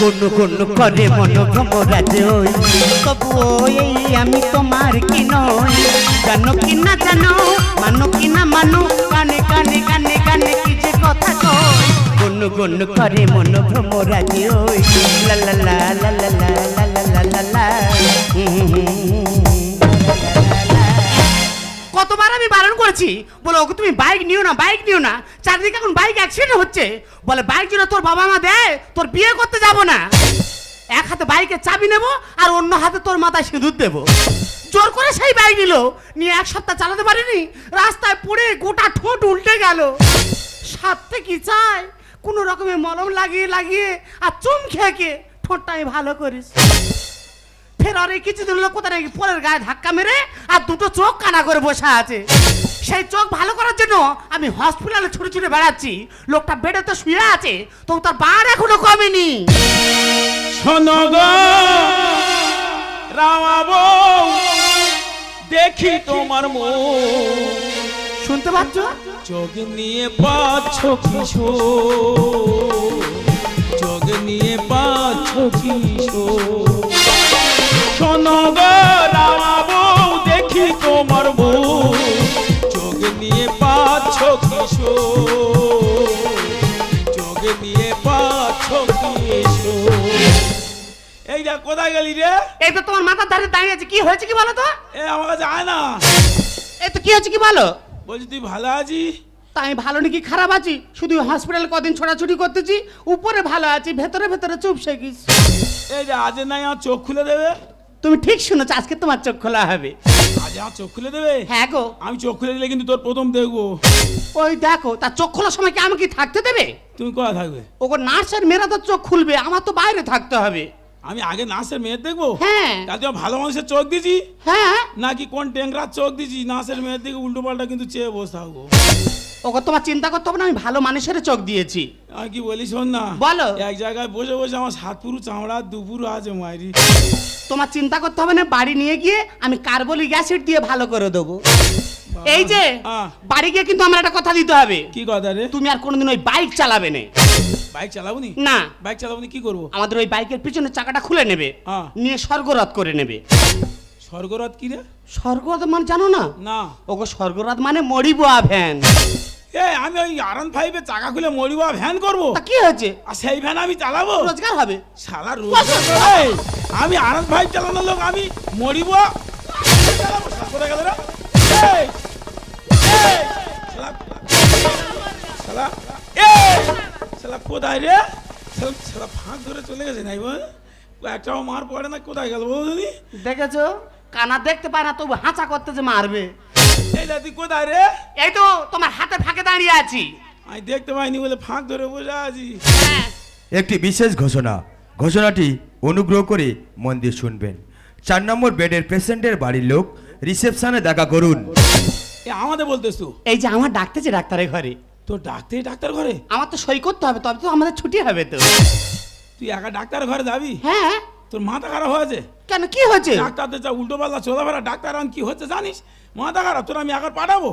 কোন কোন করে মন ভ্রমরাজ ওই কবু এই আমি তোমার কি নই জানো কি না জানো মানো কি না মানো কানে কানে কানে কানে কি যে কথা কয় কোন কোন করে মন ভ্রমরাজ ওই লা লা লা লা লা লা লা লা লা লা। কতবার আমি বারণ করেছি। বলে, ওকে তুমি বাইক নিও না বাইক নিও না। চারদিকে এখন বাইক অ্যাক্সিডেন্ট হচ্ছে। বলে বাইক যেন তোর বাবা মা দেয়, তোর বিয়ে করতে যাব না। এক হাতে বাইকের চাবি নেব, আর অন্য হাতে তোর মাথায় সিঁদুর দেব। জোর করে সেই বাইক নিল। নিয়ে এক সপ্তাহ চালাতে পারিনি। রাস্তায় পড়ে গোটা ঠোঁট উল্টে গেল। সাথে কি চাই কোনো রকমের মলম লাগিয়ে লাগিয়ে, আর চুম খেয়ে ঠোঁটটা আমি ভালো করিস ফের আর এই কিছুদিন লোক কোথায় নাকি পরের গায়ে ধাক্কা মেরে আর দুটো চোখ কানা করে বসে আছে। সেই চোখ ভালো করার জন্য আমি হসপিটালে ছুটে ছুটে বেড়াচ্ছি। লোকটা বেডে তো শুয়ে আছে তো তার বার এখনও কমেনি। দেখি তোমার মুখ শুনতে পাচ্ছ? চোখ নিয়ে পাচ্ছ কিশোর চোখ নিয়ে পাচ্ছ কিশোর শোনো গো রামাবো দেখি তোমার মুখ চোখ নিয়ে পাচ্ছ কিশোর? চোখ নিয়ে পাচ্ছ কিশোর? এই দেখ কোথায় গেলি রে? এই তো তোমার মাথার ধারে দাঁড়িয়ে আছে। কি হয়েছে কি বলো তো? এ আমার কাছে আয় না। এই তো কি হয়েছে কি বলো? বলছি তুই ভালো আছিস? তা আমি ভালো নাকি খারাপ আছি? শুধু হসপিটালে কদিন ছোটাছুটি করতেছি উপরে ভালো আছি ভেতরে ভেতরে চুপ শেখিস এই যে আজ নাই আমার চোখ খুলে দেবে? তুমি ঠিক শুনেছো আজকে তোমার চোখ খোলা হবে। আমার চোখ খুলে দেবে? হ্যাঁ গো। আমি চোখ খুলে দিলে কিন্তু তোর প্রথম দেখব। ওই দেখো তার চোখ খোলার সময় কি আমাকে থাকতে দেবে? তুমি কোথায় থাকবে? ওগো নার্সের মেয়েরা তো চোখ খুলবে আমার তো বাইরে থাকতে হবে। আমি আগে নার্সের মেয়ের দেখব? হ্যাঁ। তাতে ভালো মানুষের চোখ দিছি হ্যাঁ। নাকি কোন ট্যাংরার চোখ দিছি নার্সের মেয়ের দিকে উল্টো পাল্টা কিন্তু চেয়ে বসে থাকব। ওগো তোমার চিন্তা করতে হবে না আমি ভালো মানুষের চোখ দিয়েছি। আমি কি বলি শোন না বলো। এক জায়গায় বসে বসে আমার সাত পুরু চামড়া দুপুরও আছে মাইরি। তোমার চিন্তা করতে হবে না বাড়ি নিয়ে গিয়ে আমি কার্বলিক অ্যাসিড দিয়ে ভালো করে দেবো। এই যে হ্যাঁ। বাড়ি গিয়ে কিন্তু আমার একটা কথা দিতে হবে। কি কথা রে? তুমি আর কোনোদিন ওই বাইক চালাবে না। বাইক চালাবো নি? না। বাইক চালাবো নি কি করব? আমাদের ওই বাইকের পিছনের চাকাটা খুলে নেবে। হ্যাঁ। নিয়ে স্বর্গরাত করে নেবে। স্বর্গরাত কি রে? স্বর্গরাত মানে জানো না? না। ওগো স্বর্গরাত মানে মরিব ভ্যান। এ আমি ওই আরন ফাইভে চাকা খুলে মরিবা ভ্যান করব? তা কি হয়েছে? আর সেই ভ্যান আমি চালাবো? রোজগার হবে? শালা রোজগার আমি আরন ভাই চালানোর লোক আমি মরিব কোথায় গেল রে? শালা, কোথায় রে? শালা শালা ফাঁক ধরে চলে গেছে নাই বল? একটাও মার পড়ে না কোথায় গেল বৌদি দেখেছ? কানা দেখতে পায় না তবু হাঁচা করতে যে মারবে। এই দাদি কোথায় রে? এই তো তোমার হাতে ফাঁকে দাঁড়িয়ে আছি। আমি দেখতে পাইনি বলে ফাঁক ধরে বসে আছি। হ্যাঁ। একটি বিশেষ ঘোষণা। ঘোষণাটি অনুগ্রহ করে মন দিয়ে শুনবেন। চার নম্বর বেডের পেশেন্টের বাড়ির লোক রিসেপশনে দেখা করুন। এ আমাদের বলতেছ? তো এই যে আমার ডাকতেছে ডাক্তারের ঘরে। তোর ডাক্তার ডাক্তার ঘরে? আমার তো সই করতে হবে তবে তো আমাদের ছুটি হবে তো। তুই একা ডাক্তার ঘরে যাবি? হ্যাঁ। তোর মাথা খারাপ হয়েছে? কেন কি হয়েছে? ডাক্তারদের যা উল্টো পাল্লা চলাফেরা ডাক্তার এখন কি হচ্ছে জানিস? মাথা খারাপ তোর আমি এখন পাঠাবো?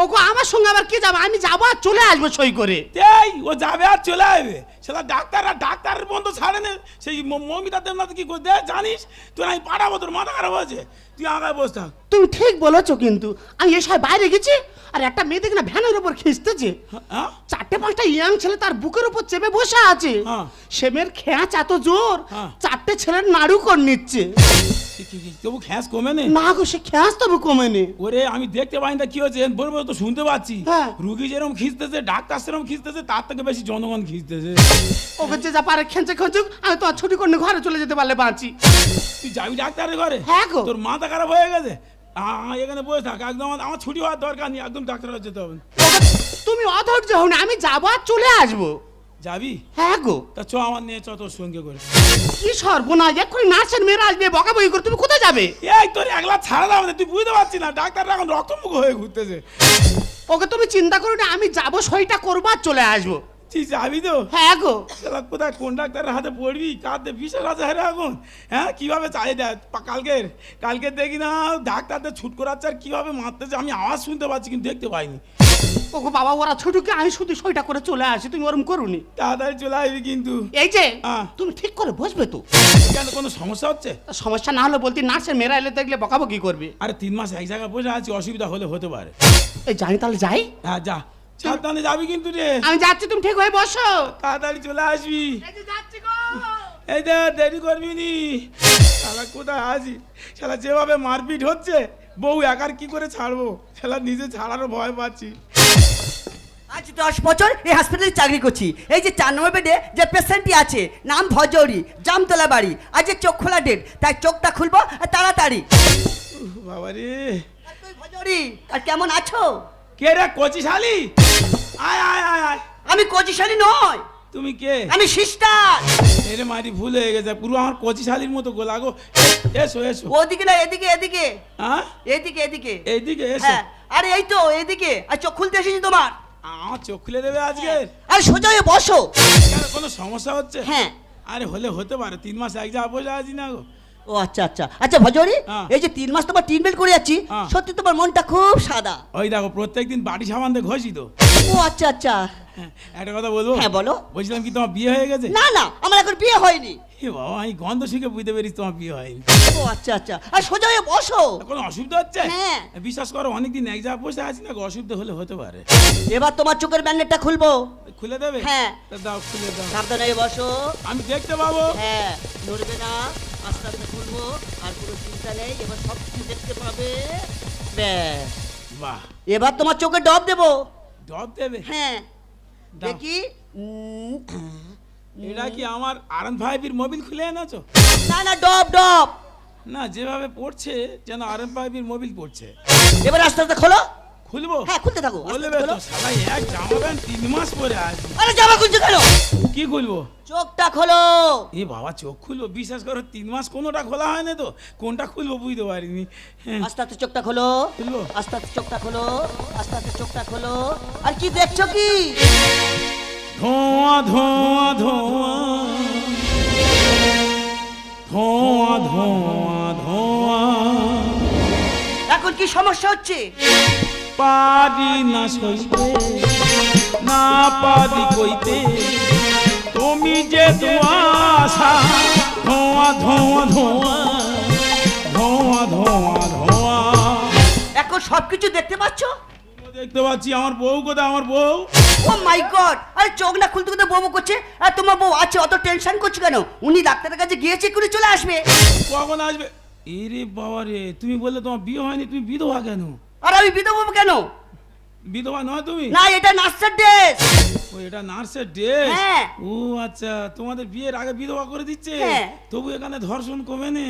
ওগো আমার সঙ্গে আবার কি যাব? আমি যাব আর চলে আসব সই করে। এই ও যাবে আর চলে আসবে। সেটা ডাক্তার আর ডাক্তারের বন্ধু ছাড়ে না। সেই মমিতা দেবনাথ কি করে দেয় জানিস? তোর আমি পাঠাবো তোর মাথা খারাপ হয়েছে। তুই আগায় বস থাক। তুমি ঠিক বলেছ কিন্তু। আমি এসব বাইরে গেছি আর একটা মেয়ে দেখি না ভ্যানের উপর খিস্তেছে। হ্যাঁ? চারটে পাঁচটা ইয়াং ছেলে তার বুকের উপর চেপে বসে আছে। হ্যাঁ। সে মেয়ের খেঁচ এত জোর হ্যাঁ। চারটে ছেলের নাড়ু কর নিচ্ছে। তবু খ্যাস কমে নে না গো সে খেঁচ তবে কমেনি। ওরে আমি দেখতে পাই না কি হচ্ছে বলব তো শুনতে পাচ্ছি। রুগী যেরকম খিঁচতেছে ডাক্তার সেরকম খিঁচতেছে তার থেকে বেশি জনগণ খিঁচতেছে ওকে যে যা পারে খেঁচে খেঁচুক আমি তোমার ছুটি করে ঘরে চলে যেতে পারলে বাঁচি। তুই যাবি ডাক্তারের ঘরে? হ্যাঁ গো। তোর মাথা খারাপ হয়ে গেছে? এখানে বসে থাক একদম আমার- ছুটি হওয়ার দরকার নেই একদম ডাক্তারের কাছে যেতে হবে। তুমি অধৈর্য হও না আমি যাব আর চলে আসব। যাবি? হ্যাঁ গো। তা চ আমার নিয়ে চ তোর সঙ্গে করে। কি সর্বনাশ এক্ষুনি নার্সের মেয়েরা আসবে বকাবকি করে তুমি কোথায় যাবে? এই তোর একলা ছাড়া দাও না তুই বুঝতে পারছিস না ডাক্তাররা এখন রক্তমুখ হয়ে ঘুরতেছে। ওকে তুমি চিন্তা করো না আমি যাব সইটা করব আর চলে আসব। তুই যাবি তো? হ্যাঁ গো। শালা কোথায় কোন ডাক্তারের হাতে পড়বি? কাঁদতে বিশাল আছে হ্যাঁ এখন হ্যাঁ কীভাবে চাই পা- কালকের কালকে দেখি না ডাক্তারদের ছুট করাচ্ছে আর কীভাবে মারতেছে আমি আওয়াজ শুনতে পাচ্ছি কিন্তু দেখতে পাইনি। ওগো বাবা ওরা ছুটুকে আমি শুধু সইটা করে চলে আসি তুমি ওরম করুনি। তাড়াতাড়ি চলে আসবি কিন্তু। এই যে আহ। তুমি ঠিক করে বসবে তো। কেন কোনো সমস্যা হচ্ছে? সমস্যা না হলে বলতি নার্সের মেয়েরা এলে দেখলে বকাবকি করবে। আরে তিন মাস এক জায়গায় বসে আছি অসুবিধা হলে হতে পারে। এই জানি তাহলে যাই। হ্যাঁ যা। সাবধানে যাবি কিন্তু রে। আমি যাচ্ছি তুমি ঠিক হয়ে বসো। তাড়াতাড়ি চলে আসবি। এই যে যাচ্ছি এই দে দেরি করবি নি। শালা কোথায় আছি শালা যেভাবে মারপিট হচ্ছে বউ একার কি করে ছাড়বো? শালা নিজে ছাড়ারও ভয় পাচ্ছি। আজ দশ বছর এই হসপিটালে চাকরি করছি। এই যে চার নম্বর বেডে যে পেশেন্টটি আছে নাম ভজৌরি জামতলা বাড়ি আজ যে চোখ খোলা ডেট তাই চোখটা খুলবো আর তাড়াতাড়ি। বাবা রে আর কেমন আছো? কে রে কচি শালি আয় আয় আয় আয়। আমি কচিশালী নয়। তুমি কে? আমি সিস্টার। এরে মারি ভুল হয়ে গেছে। পুরো আমার কচি শালির মতো গোলা গো। এসো এসো। ওদিকে না এদিকে এদিকে। হ্যাঁ? এদিকে এদিকে। এইদিকে এসো। হ্যাঁ আরে এই তো এদিকে। আর চোখ খুলতে এসেছি তোমার। আমার চোখ খুলে দেবে আজকে? আর সোজা হয়ে বসো। কোনো সমস্যা হচ্ছে? হ্যাঁ। আরে হলে হতে পারে তিন মাস এক জায়গায় বসে আছি না গো। ও আচ্ছা আচ্ছা। আচ্ছা ভজরি হ্যাঁ। এই যে তিন মাস তোমার ট্রিটমেন্ট করে যাচ্ছি হ্যাঁ। সত্যি তোমার মনটা খুব সাদা। ওই দেখো প্রত্যেকদিন দিয়ে ঘষি তো। ও আচ্ছা আচ্ছা। একটা কথা বলব? হ্যাঁ, বলো। বলছিলাম কি তোমার বিয়ে হয়ে গেছে? না না আমার এখন বিয়ে হয়নি। এ বাবা আমি গন্ধ শিখে বুঝতে পেরেছি তোমার বিয়ে হয়নি। ও আচ্ছা আচ্ছা। আর সোজা হয়ে বসো। কোনো অসুবিধা হচ্ছে? হ্যাঁ। বিশ্বাস করো অনেকদিন এক জায়গায় বসে আছি না অসুবিধা হলে হতে পারে। এবার তোমার চোখের ব্যান্ডেডটা খুলবো। খুলে দেবে? হ্যাঁ। দাও খুলে দাও। সাবধানে বসো। আমি দেখতে পাবো। হ্যাঁ নড়বে না। আস্তে আস্তে খুলবো আর কোনো চিন্তা নেই এবার সব কিছু দেখতে পাবে। ব্যাস। বাহ। এবার তোমার চোখে ডব দেবো। ডব দেবে? হ্যাঁ। দেখি। এটা কি আমার আরন ভাইবির মোবিল খুলে এনেছো? না না ডব ডব। না যেভাবে পড়ছে যেন আরন ভাইবির মোবিল পড়ছে। এবার আস্তে আস্তে খোলো। খুলবো? হ্যাঁ খুলতে থাকো বলবে তো সবাই এক জামা প্যান্ট তিন মাস পরে আছি আরে জামা খুলছো কেন? কি খুলবো? চোখটা খোলো। এ বাবা চোখ খুলবো? বিশ্বাস করো তিন মাস কোনোটা খোলা হয় না তো। কোনটা খুলবো বুঝতে পারিনি। হ্যাঁ। আস্তে আস্তে চোখটা খোলো। খুলবো? আস্তে আস্তে চোখটা খোলো। আস্তে আস্তে চোখটা খোলো। আর কি দেখছ কি? ধোঁয়া ধোঁয়া ধোঁয়া। ধোঁয়া ধোঁয়া ধোঁয়া। এখন কি সমস্যা হচ্ছে? পারি না সইতে না পারি কইতে। তুমি যে ধোঁয়াশা ধোঁয়া ধোঁয়া ধোঁয়া ধোঁয়া ধোঁয়া ধোঁয়া। এখন সবকিছু দেখতে পাচ্ছো? দেখতে পাচ্ছি আমার বউ কোথায় আমার বউ? ও মাই গড আরে চোখ না খুলতে খুলতে বউ করছে আর তোমার বউ আছে অত টেনশন করছ কেন? উনি ডাক্তারের কাছে গিয়েছে করে চলে আসবে। কখন আসবে? এরে বাবা রে তুমি বললে তোমার বিয়ে হয়নি তুমি বিধবা কেন? আর আমি বিধবা কেন? বিধবা নয় তুমি? না এটা নার্সের ড্রেস। ও এটা নার্সের ড্রেস? হ্যাঁ। ও আচ্ছা তোমাদের বিয়ের আগে বিধবা করে দিচ্ছে? হ্যাঁ। তবু এখানে ধর্ষণ কমে নে।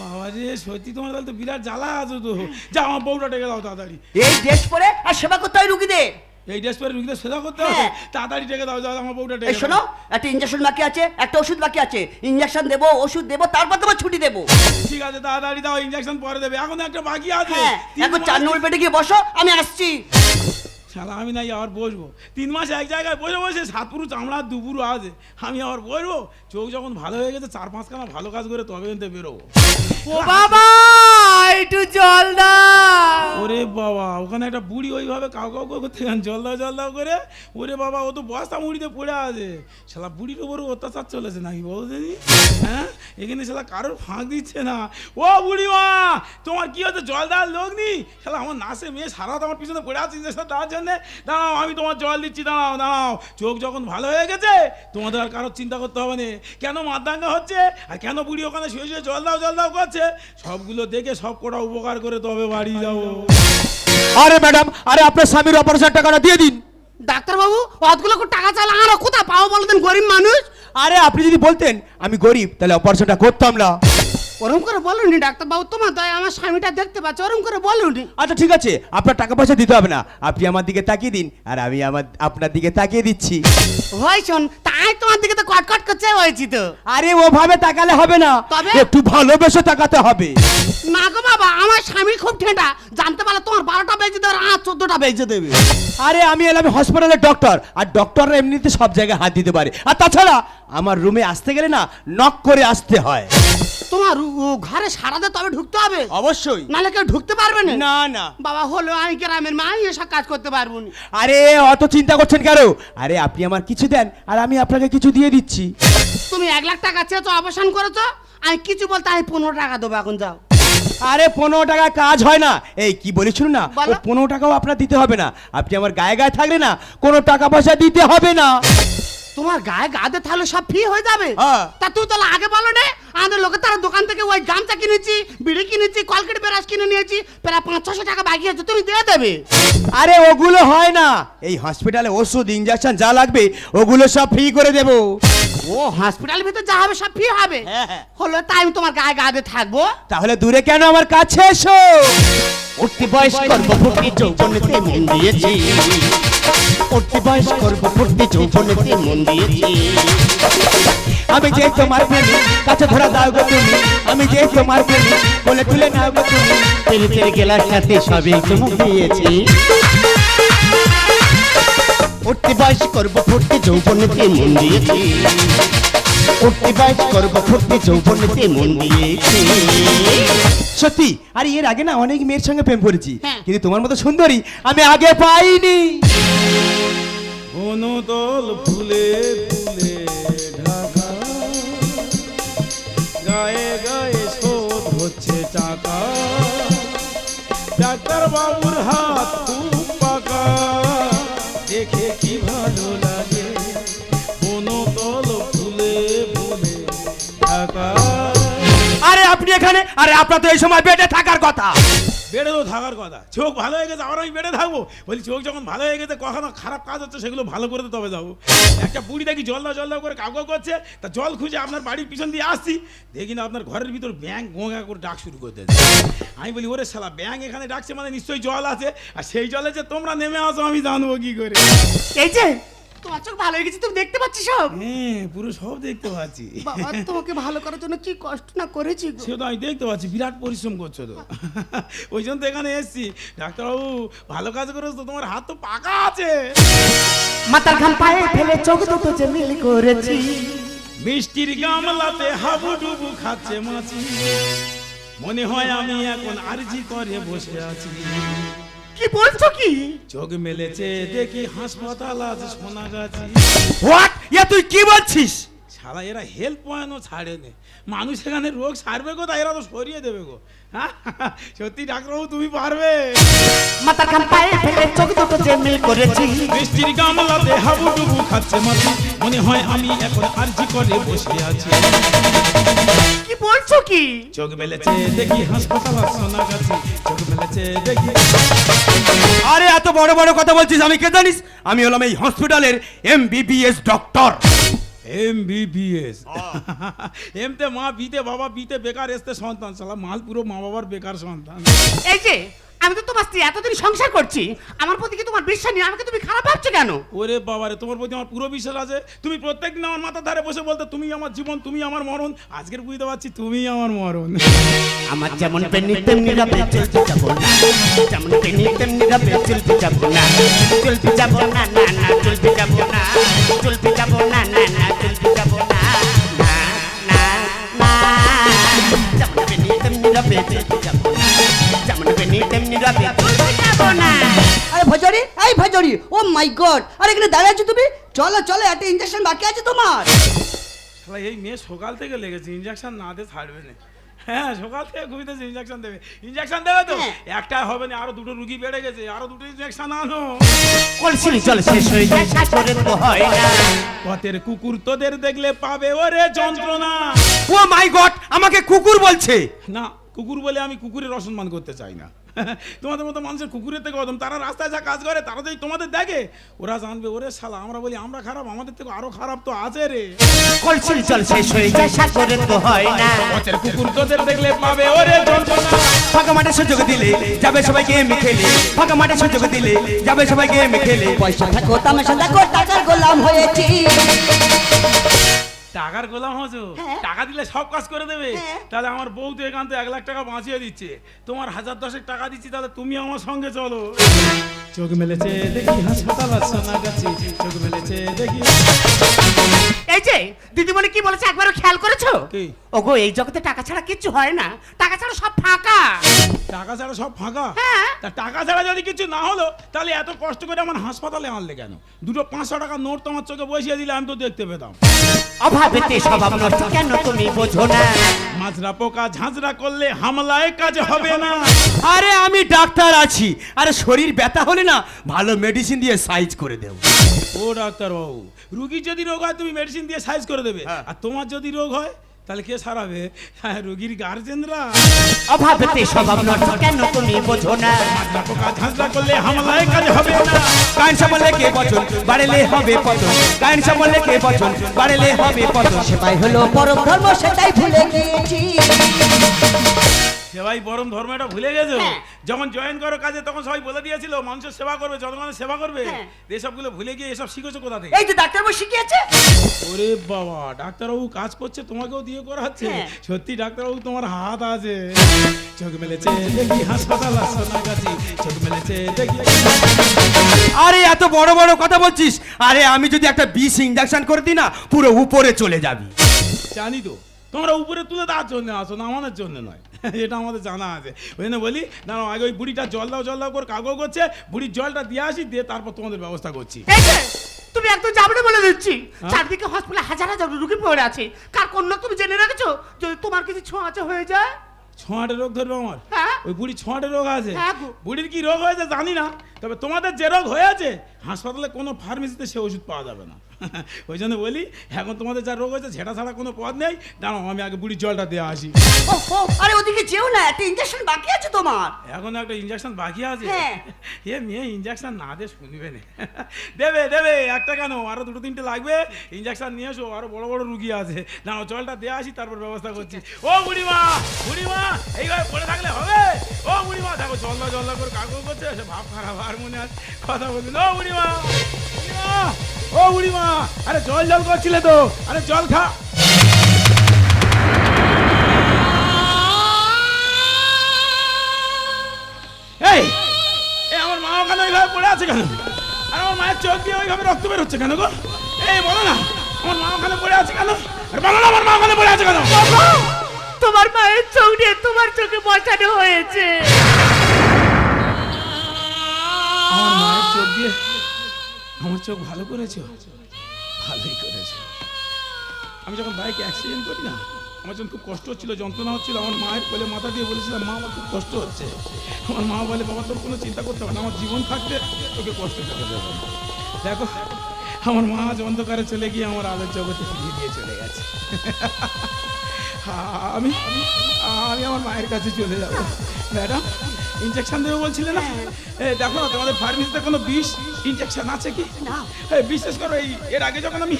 বাবা রে সত্যি তোমার তাহলে তো বিরাট জ্বালা আছে তো। যা আমার বউটা ডেকে দাও তাড়াতাড়ি। এই ড্রেস পরে আর সেবা করতে হয় রুগীদের। এই ড্রেস পরে রুগীদের সেবা করতে হবে হ্যাঁ। তাড়াতাড়ি ডেকে দাও যাও আমার বউটা এই ডেকে শোনো দাও। একটা ইঞ্জেকশন বাকি আছে একটা ওষুধ বাকি আছে। ইঞ্জেকশন দেবো ওষুধ দেবো তারপর তোমার ছুটি দেবো। ঠিক আছে তাড়াতাড়ি দাও ইনজেকশন পরে দেবে। এখন একটা বাকি আছে। হ্যাঁ তিন এখন মাস- চার নম্বর বেডে গিয়ে বসো আমি আসছি। শালা আমি নাই আবার বসবো। তিন মাস এক জায়গায় বসে বসে সাত পুরু চামড়া দুপুরু আছে। আমি আবার বসবো চোখ যখন ভালো হয়ে গেছে চার পাঁচখানা ভালো কাজ করে তবে এনতে বেরোবো। ও বাবা একটু জল দাও। ওরে বাবা ওখানে একটা বুড়ি ওইভাবে কাউ কাউ করতে জল দাও জল দাও করে। ওরে বাবা ও তো বস্তা মুড়িতে পড়ে আছে। শালা বুড়ির উপর অত্যাচার চলেছে নাকি বলো দিদি হ্যাঁ? এখানে শালা কারোর ফাঁক দিচ্ছে না। ও বুড়িমা তোমার কি হচ্ছে জল দেওয়ার লোক নি শালা আমার নাচে মেয়ে সারা আমার পিছনে পড়ে আছে দেওয়ার জন্যে। দাঁড়াও আমি তোমার জল দিচ্ছি দাঁড়াও দাঁড়াও। চোখ যখন ভালো হয়ে গেছে তোমাদের আর কারোর চিন্তা করতে হবে না। কেন মারদাঙ্গা হচ্ছে? আর কেন বুড়ি ওখানে শুয়ে শুয়ে জল দাও জল দাও করছে? সবগুলো দেখে সব কটা উপকার করে তবে বাড়ি যাব। আরে ম্যাডাম আরে আপনার স্বামীর অপারেশন টাকাটা দিয়ে দিন। ডাক্তারবাবু অতগুলো টাকা চাইলে আর কোথায় পাবো বলতেন গরিব মানুষ? আরে আপনি যদি বলতেন আমি গরিব তাহলে অপারেশনটা করতাম না। ওরম করে বলুনি ডাক্তারবাবু তোমার দয়া আমার স্বামীটা দেখতে পাচ্ছে ওরম করে বলুনি। আচ্ছা ঠিক আছে আপনার টাকা পয়সা দিতে হবে না। আপনি আমার দিকে তাকিয়ে দিন আর আমি আমার আপনার দিকে তাকিয়ে দিচ্ছি। হয় শোন তাই তোমার দিকে তো কটকট করছে হয়েছি তো। আরে ওভাবে তাকালে হবে না। তবে? একটু ভালোবেসে তাকাতে হবে। না গো বাবা আমার স্বামী খুব ঠেঁটা জানতে দেবে আর চোদ্দটা বেজে দেবে? আরে আমি এলাম হসপিটালের ডক্টর আর ডক্টররা এমনিতে সব জায়গায় হাত দিতে পারে। আর তাছাড়া আমার রুমে আসতে গেলে না নক করে আসতে হয়। তোমার ও ঘরে সারাতে তবে ঢুকতে হবে? অবশ্যই। নাহলে কেউ ঢুকতে পারবে না? না না। বাবা হলো আমি গ্রামের মা এসব কাজ করতে পারব না। আরে অত চিন্তা করছেন কেন? আরে আপনি আমার কিছু দেন আর আমি আপনাকে কিছু দিয়ে দিচ্ছি। তুমি এক লাখ টাকা চেয়েছো অবসান করেছ। আমি কিছু বলতে আমি পনেরো টাকা দেবো এখন যাও। আরে পনেরো টাকা কাজ হয় না। এই কি বলেছিল না? ও পনেরো টাকাও আপনার দিতে হবে না। আপনি আমার গায়ে গায়ে থাকলে না কোনো টাকা পয়সা দিতে হবে না। তোমার গায়ে গাদে তাহলে সব ফ্রি হয়ে যাবে। হ্যাঁ। তা তুই তাহলে আগে বলো না আমাদের লোকে তারা দোকান থেকে ওই গামছা কিনেছি বিড়ি কিনেছি কলকেট ব্রাশ কিনে নিয়েছি প্রায় পাঁচ ছশো টাকা বাকি আছে তুমি দিয়ে দেবে। আরে ওগুলো হয় না। এই হসপিটালে ওষুধ ইঞ্জেকশন যা লাগবে ওগুলো সব ফ্রি করে দেবো। ও হসপিটালের ভিতরে যা হবে সব ফ্রি হবে। হ্যাঁ, হ্যাঁ। হলো তাই আমি তোমার গায়ে গাদে থাকব। তাহলে দূরে কেন আমার কাছে এসো? উঠতি বয়স করব ফুটি যৌবনেতে মন দিয়েছি। উঠতি বয়স করব ফুটি যৌবনেতে মন দিয়েছি। আমি যে তোমার প্রেমী, কাছে ধরা দাও গো তুমি। আমি যে তোমার প্রেমী, বলে তুলে নাও গো তুমি। তেল তেল গেলার সাথে সবই তোমার দিয়েছি। উঠতি বয়স করব ফুটি যৌবনেতে মন দিয়েছি। উঠতি বয়স করব ফুটি যৌবনেতে মন দিয়েছি। সত্যি? আরে এর আগে না অনেক মেয়ের সঙ্গে প্রেম করেছি। হ্যাঁ। কিন্তু তোমার মতো সুন্দরী আমি আগে পাইনি। বনতল ফুলে ফুলে ঢাকা। গায়ে গায়ে শোধ হচ্ছে টাকা। ডাক্তার বাবুর হাত আপনি এখানে? আরে আপনার তো এই সময় বেডে থাকার কথা। বেড়ে তো থাকার কথা। চোখ ভালো হয়ে গেছে আবার আমি বেড়ে থাকব? বলি চোখ যখন ভালো হয়ে গেছে কখনো খারাপ কাজ হচ্ছে সেগুলো ভালো করে তবে যাব। একটা বুড়ি দেখি জল দাও জল দাও করে কাউকে করছে তা জল খুঁজে আপনার বাড়ির পিছন দিয়ে আসছি। দেখি না আপনার ঘরের ভিতর ব্যাং গোঙা করে ডাক শুরু করতে আমি বলি ওরে শালা ব্যাং এখানে ডাকছে মানে নিশ্চয়ই জল আছে আর সেই জলে যে তোমরা নেমে আসো আমি জানব কি করে? এই যে তোমার চোখ ভালো হয়ে গেছে তুমি দেখতে পাচ্ছি সব। হ্যাঁ পুরো সব দেখতে পাচ্ছি। বাবা তোমাকে ভালো করার জন্য কি কষ্ট না করেছি গো। সে তো আমি দেখতে পাচ্ছি বিরাট পরিশ্রম করছ তো। ওই জন্য তো এখানে এসছি। ডাক্তারবাবু ভালো কাজ করেছ তো তোমার হাত তো পাকা আছে। মাথার ঘাম পায়ে ফেলে চোখ দুটো যে মিল করেছি। মিষ্টির গামলাতে হাবুডুবু খাচ্ছে মাছি। মনে হয় আমি এখন আরজি করে বসে আছি। কি বলছো কি? চোখ মেলেছে দেখি হাসপাতাল আছে হোয়াট ইয়া তুই কি বলছিস? শালা এরা হেল্প পয়েন্টও ছাড়ে নে। মানুষ এখানে রোগ সারবে গো তাই এরা তো সরিয়ে দেবে গো। হ্যাঁ? সত্যি ডাক্তারবাবু তুমি পারবে? ঘাম পায়ে ফেলে চোখ দুটো যে মিল করেছি। গামলাতে হাবুডুবু খাচ্ছে মাছি মনে হয় আমি এখন আরজি করে বসে আছি। কি বলছো কি? চোখ মেলেছে দেখি হাসপাতাল আর সোনাগাছি চোখ মেলেছে দেখি। আরে এত বড় বড় কথা বলছিস আমি কে জানিস? আমি হলাম এই হসপিটালের এমবিবিএস ডক্টর এমবিবিএস এমতে মা বিতে বাবা বিতে বেকার এসতে সন্তান সালা মাল পুরো মা বাবার বেকার সন্তান। এই যে আমি তো তোমার স্ত্রী এতদিন সংসার করছি। আমার প্রতি কি তোমার বিশ্বাস নেই? আমাকে তুমি খারাপ ভাবছ কেন? ওরে বাবারে তোমার প্রতি আমার পুরো বিশ্বাস আছে। তুমি প্রত্যেকদিন আমার মাথা ধারে বসে বলতে তুমি আমার জীবন তুমি আমার মরণ। আজকের বুঝতে পারছি তুমি আমার মরণ। আমার যেমন পেনি তেমনি রবে চলতে যাব না। যেমন পেনি তেমনি রবে চলতে যাব না। চলতে যাব না না না চলতে যাব না। চলতে যাব না না না চলতে যাব না। না না না। যেমন পেনি তেমনি রবে চলতে যাব না তেমনি যাব না আরে ভজরি এই ভজরি ও মাই গড আরে এখানে দাঁড়িয়ে আছো তুমি? চলো চলো একটা ইঞ্জেকশন বাকি আছে তোমার। শালা এই মেয়ে সকাল থেকে লেগেছে ইঞ্জেকশন না দিয়ে ছাড়বে না। হ্যাঁ সকাল থেকে ঘুমিতেছে ইঞ্জেকশন দেবে। ইঞ্জেকশন দেবে তো? হ্যাঁ। একটা হবে না আরও দুটো রুগী বেড়ে গেছে আরও দুটো ইঞ্জেকশন আনো। কলসির জল শেষ হয়ে যায় সাগরে তো হয় না। পথের কুকুর তোদের দেখলে পাবে ওরে যন্ত্রণা। ও মাই গড আমাকে কুকুর বলছে। না কুকুর বলে আমি কুকুরের অসম্মান করতে চাই না। তোমাদের মতো মানুষের কুকুরের থেকে অদম তারা রাস্তায় যা কাজ করে তারা যদি তোমাদের দেখে। ওরা জানবে ওরে শালা আমরা বলি আমরা খারাপ আমাদের থেকে আরও খারাপ তো আছে রে। কলসির জল শেষ হয়ে যায় সাগরে তো হয় না। কুকুর তোদের দেখলে পাবে ওরে যন্ত্রণা। ফাঁকা মাঠে সুযোগ দিলে যাবে সবাই গেম খেলে। ফাঁকা মাঠে সুযোগ দিলে যাবে সবাই গেম খেলে। পয়সা থাকো তামাশা টাকার গোলাম হয়েছি। টাকার গোলাম হছো হ্যাঁ। টাকা দিলে সব কাজ করে দেবে। হ্যাঁ। তাহলে আমার বউ তো এখান থেকে এক লাখ টাকা বাঁচিয়ে দিচ্ছে। তোমার হাজার দশেক টাকা দিচ্ছি তাহলে তুমি আমার সঙ্গে চলো। চোখ মেলেছে দেখি হাসপাতাল চোখ মেলেছে দেখি এই যে দিদিমণি কি বলেছে? একবারও খেয়াল করেছ? ওগো এই জগতে টাকা ছাড়া কিচ্ছু হয় না। টাকা ছাড়া সব ফাঁকা। টাকা ছাড়া সব ফাঁকা? হ্যাঁ। তা টাকা ছাড়া যদি কিছু না হলো তাহলে এত কষ্ট করে আমার হাসপাতালে আনলে কেন? দুটো পাঁচশো টাকা নোট তোমার চোখে বসিয়ে দিলে আমি তো দেখতে পেতাম। অভাবেতে স্বভাব নষ্ট। কেন তুমি বোঝো না? মাজরা পোকা ঝাঁঝরা করলে হামলায় কাজ হবে না। আরে আমি ডাক্তার আছি। আরে শরীর ব্যথা হলে না ভালো মেডিসিন দিয়ে সাইজ করে দেব। ও ডাক্তার বাবু রুগীর যদি রোগ হয় তুমি মেডিসিন দিয়ে সাইজ করে দেবে। হ্যাঁ। আর তোমার যদি রোগ হয় তাহলে কে সারাবে? হ্যাঁ রুগীর গার্জেনরা। অভাবেতে স্বভাব নষ্ট কেন তুমি বোঝো না? পোকা ঝাঁঝরা করলে হামলায় কাজ হবে না। গান সামলে কে বচন? বাড়লে হবে পতন। গান সামলে কে বচন? বাড়লে হবে পতন। সেটাই হলো পরম ধর্ম সেটাই ভুলে গিয়েছি। সেবাই পরম ধর্মটা ভুলে গেছো? হ্যাঁ। যখন জয়েন করো কাজে তখন সবাই বলে দিয়েছিল মানুষের সেবা করবে জনগণের সেবা করবে। হ্যাঁ। এসবগুলো ভুলে গিয়ে এসব শিখেছো কোথা থেকে? এই তো ডাক্তারবাবু শিখিয়েছে? ওরে বাবা ডাক্তারবাবু কাজ করছে তোমাকেও দিয়ে করাচ্ছে? হ্যাঁ। সত্যি ডাক্তারবাবু তোমার হাত আছে। চোখ মেলেছে দেখি হাসপাতাল আর সোনাগাছি চোখ মেলেছে দেখি আরে এত বড় বড় কথা বলছিস? আরে আমি যদি একটা বিষ ইঞ্জেকশন করে দিই না পুরো উপরে চলে যাবি। জানি তো। তোমরা উপরে তুলে তার জন্য আসো না আমাদের জন্য নয়। এটা আমাদের জানা আছে। ওই জন্য বলি দাঁড়াও আগে ওই বুড়িটা জল দাও জল দাও করে কাগজ করছে বুড়ির জলটা দিয়ে আসি দিয়ে তারপর তোমাদের ব্যবস্থা করছি। তুমি একদম যাবে না বলে দিচ্ছি। হ্যাঁ? চারদিকে হসপিটালে হাজার হাজার রুগী পড়ে আছে। কার কোন লোক তুমি জেনে রেখেছো? যদি তোমার কিছু ছোঁয়াচে হয়ে যায়? ছোঁয়াটে রোগ ধরবে আমার? হ্যাঁ। ওই বুড়ি ছোঁয়াটে রোগ আছে। হ্যাঁ বুড়ির কি রোগ হয়েছে জানি না। তবে তোমাদের যে রোগ হয়েছে হাসপাতালে কোনো ফার্মেসিতে সে ওষুধ পাওয়া যাবে না। ওই জন্য বলি এখন তোমাদের যা রোগ হয়েছে সেটা ছাড়া কোনো পথ নেই। দাঁড়াও আমি আগে বুড়ির জলটা দেওয়া আসি। আরে ওদিকে যেও না একটা ইঞ্জেকশন বাকি আছে তোমার। এখন একটা ইঞ্জেকশন বাকি আছে? হ্যাঁ। এ মেয়ে ইঞ্জেকশন না দে শুনবে না। দেবে দেবে একটা কেন? আরও দুটো তিনটে লাগবে। ইঞ্জেকশন নিয়ে এসো আরও বড় বড় রুগী আছে। না জলটা দেওয়া আসি তারপর ব্যবস্থা করছি। ও বুড়িমা বুড়িমা এইভাবে পড়ে থাকলে হবে? ও বুড়িমা দেখো জল্লা জল্লা করে কাগজ করছে সে ভাব খারাপ আর মনে আছে কথা বলবেন ও, বুড়িমা! বুড়িমা! ও, বুড়িমা! আরে জল জল করছিলে তো। আরে জল খা। এই আমার মা ওখানে ওইভাবে পড়ে আছে কেন? আর আমার মায়ের চোখ দিয়ে ওইভাবে রক্ত বের হচ্ছে কেন গো? এই, বলো না, আমার মা ওখানে পড়ে আছে কেন? আর বলো না, আমার মা ওখানে পড়ে আছে কেন? তোমার মায়ের চোখ নিয়ে তোমার চোখে বসানো হয়েছে। আমার মায়ের চোখ দিয়ে আমার চোখ ভালো করেছ? ভালোই করেছ। আমি যখন বাইক অ্যাক্সিডেন্ট করি না আমার যখন খুব কষ্ট হচ্ছিল যন্ত্রণা হচ্ছিল আমার মায়ের কোলে মাথা দিয়ে বলেছিলাম মা আমার খুব কষ্ট হচ্ছে। আমার মা বলে বাবা তোর কোনো চিন্তা করতে হবে না আমার জীবন থাকতে তোকে কষ্ট পেতে দেবো দেখো আমার মা আজ অন্ধকারে চলে গিয়ে আমার আলোর জগতে ফিরিয়ে দিয়ে চলে গেছে। আমি আমি আমার মায়ের কাছে চলে যাব। ম্যাডাম ইনজেকশন দেবে বলছিলে না? এ দেখো না তোমাদের ফার্মেসিতে কোনো বিষ ইনজেকশন আছে কি? না। বিশেষ করে এই এর আগে যখন আমি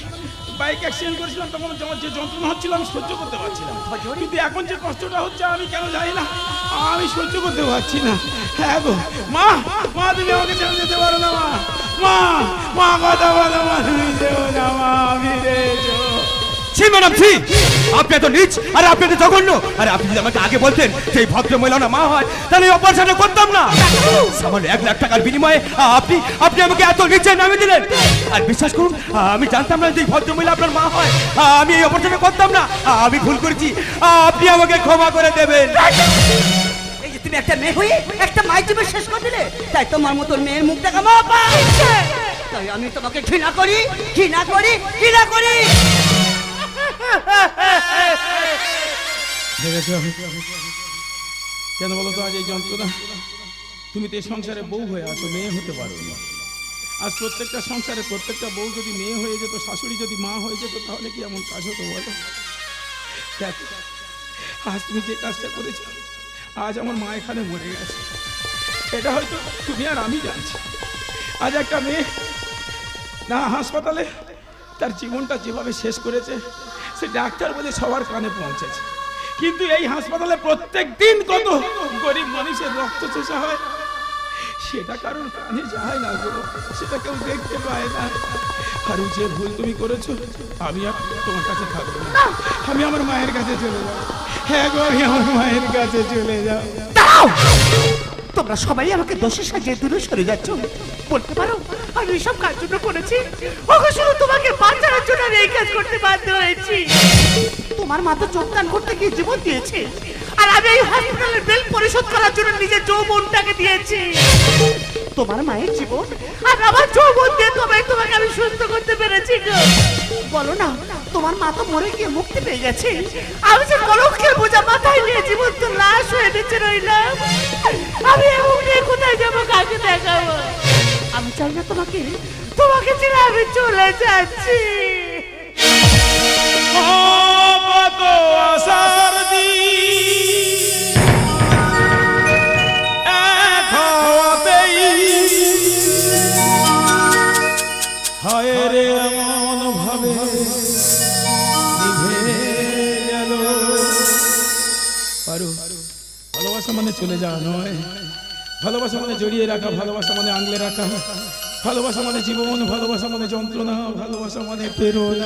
বাইক অ্যাক্সিডেন্ট করেছিলাম তখন আমার যে যন্ত্রণা হচ্ছিল আমি সহ্য করতে পারছিলাম। কিন্তু এখন যে কষ্টটা হচ্ছে আমি কেন জানি না। আমি সহ্য করতে পারছি না। হ্যাঁ গো। মা মা তুমি আমাকে ছেড়ে যেতে পারো না মা। মা মা কথা বলো মা তুমি যেও না মা আমি ছি ম্যাডাম ছি। আপনি এত নিচ আর আপনি এত জঘন্য। আরে আপনি যদি আমাকে আগে বলতেন যে এই ভদ্র মহিলা না মা হয় তাহলে এই অপারেশনটা করতাম না। সামান্য এক লাখ টাকার বিনিময়ে আপনি আপনি আমাকে এত নিচে নামিয়ে দিলেন। আর বিশ্বাস করুন আমি জানতাম না যে ভদ্র মহিলা আপনার মা হয়। আমি এই অপারেশনটা করতাম না। আমি ভুল করেছি। আপনি আমাকে ক্ষমা করে দেবেন। এই যে তুমি একটা মেয়ে হয়ে একটা মায়ের জীবন শেষ করে দিলে তাই তোমার মতন মেয়ের মুখ দেখা মা তাই আমি তোমাকে ঘৃণা করি ঘৃণা করি ঘৃণা করি। কেন বলো তো, আজ এই যন্ত্রণা? তুমি তো এই সংসারে বউ হয়ে আছো, মেয়ে হতে পারো না। আজ প্রত্যেকটা সংসারে প্রত্যেকটা বউ যদি মেয়ে হয়ে যেত, শাশুড়ি যদি মা হয়ে যেত, তাহলে কি এমন কাজ হতো বলো? আজ তুমি যে কাজটা করেছ, আজ আমার মা এখানে মরে গেছে। এটা হয়তো তুমি আর আমি জানছি। আজ একটা মেয়ে না, হাসপাতালে তার জীবনটা যেভাবে শেষ করেছে সে ডাক্তার বলে সবার কানে পৌঁছেছে। কিন্তু এই হাসপাতালে প্রত্যেক দিন কত গরিব মানুষের রক্ত চোষা হয়। সেটা কারোর কানে যায় না গো সেটা কেউ দেখতে পায় না। আর যে ভুল তুমি করেছ আমি আর তোমার কাছে থাকব না। আমি আমার মায়ের কাছে চলে যাব। হ্যাঁ গো আমি আমার মায়ের কাছে চলে যাও তোমরা সবাই আমাকে দোষের সাজিয়ে দূরে সরে যাচ্ছ। বলতে পারো? আমি এসব কাজ জন্য করেছি? ওকে শুধু তোমাকে বাঁচানোর জন্য আমি এই কাজ করতে বাধ্য হয়েছি। তোমার মা তো যোগদান করতে গিয়ে জীবন দিয়েছে। আর আমি এই হসপিটালের বিল পরিশোধ করার জন্য নিজের যৌবনটাকে দিয়েছি। তোমার মায়ের জীবন আর আমার যৌবন দিয়ে তোমায়, তোমাকে আমি সুস্থ করতে পেরেছি বলো না, তোমার মা তো মরে গিয়ে মুক্তি পেয়ে গেছে। আমি যে কলঙ্কের বোঝা মাথায় নিয়ে জীবন তো লাশ হয়ে বেঁচে রইলাম। আমি এমন কোথায় যাব, কাকে দেখাবো? চাই না তোমাকে তোমাকে ছেড়ে আমি চলে যাচ্ছি। ভালোবাসা মানে চলে যাওয়া নয়। ভালোবাসা মানে জড়িয়ে রাখা, ভালোবাসা মানে আঙলে রাখা। ভালোবাসা মানে জীবন, ভালোবাসা মানে যন্ত্রণা, ভালোবাসা মানে প্রেরণা।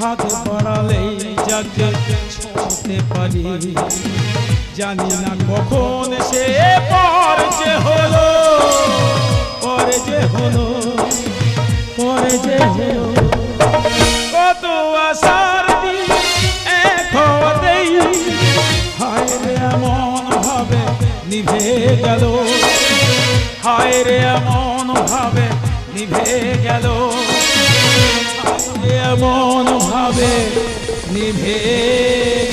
হাত বাড়ালেই যাকে ছোঁতে পারি। জানি না কখন সে পর যে হলো, পরে যে হলো, পরে যে হলো। কত আশার হওয়াতেই, হায় রে এমন ভাবে নিভে গেল। হায় রে এমন ভাবে নিভে গেল। এমন ভাবে নিভে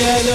গেল।